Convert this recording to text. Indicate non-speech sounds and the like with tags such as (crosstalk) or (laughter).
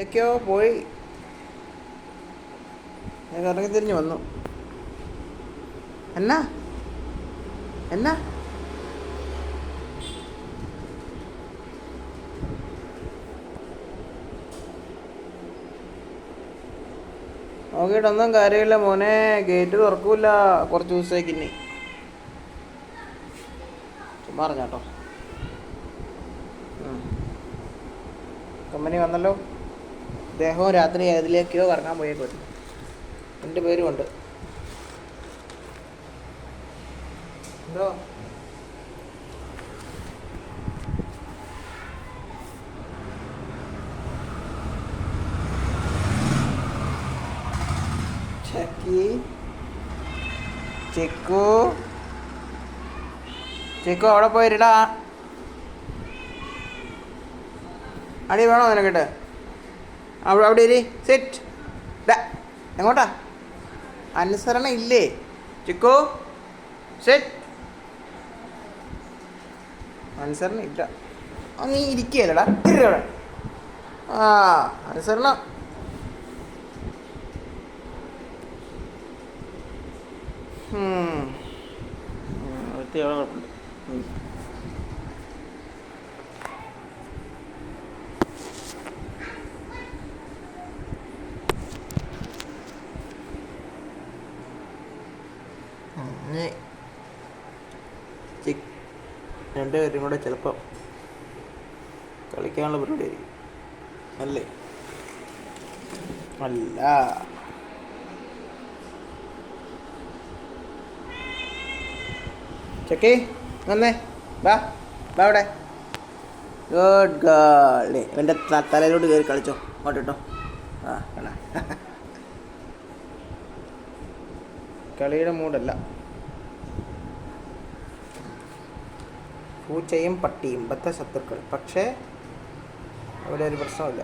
ഒക്കെയോ പോയി. ഇറങ്ങി തിരിഞ്ഞു വന്നു. എന്നാ? എന്നാ? നോക്കിയിട്ടൊന്നും കാര്യമില്ല മോനെ. ഗേറ്റ് തുറക്കൂല. കുറച്ച് ദിവസത്തേക്ക് ഇനി. ചുമ്മാ കമ്പനി വന്നല്ലോ? അദ്ദേഹവും രാത്രി ഏതിലേക്കോ കറങ്ങാൻ പോയേക്കും എന്റെ പേരുമുണ്ട് എന്തോ? ചെക്കു. ചെക്കു. അവിടെ പോയിരിടാ അടി വേണോ നിനക്കിട്ട്? അവിടെ അവിടെ ഇരി. സെറ്റ് എങ്ങോട്ടാ? അനുസരണ ഇല്ലേ? ചിക്കോ. സെറ്റ് അനുസരണ ഇല്ല. നീ ഇരിക്കുകയല്ലടാ. ഇരിക്കവിടെ ആ അനുസരണ. ഉം. ഉം, ഇനി ചിക്ക് രണ്ടുപേരും കൂടെ ചിലപ്പോൾ കളിക്കാനുള്ള പരിപാടി ആയിരിക്കും. അല്ലേ? അല്ല. ചെക്കി വന്നേ. വാ വാ അവിടെ. Good girl. എന്റെ തലയിലോട്ട് കയറി കളിച്ചോ. അങ്ങോട്ട് ആ വേണ (laughs) കളിയുടെ മൂടല്ല പൂച്ചയും പട്ടിയും ബദ്ധ ശത്രുക്കൾ. പക്ഷേ അവിടെ ഒരു പ്രശ്നമില്ല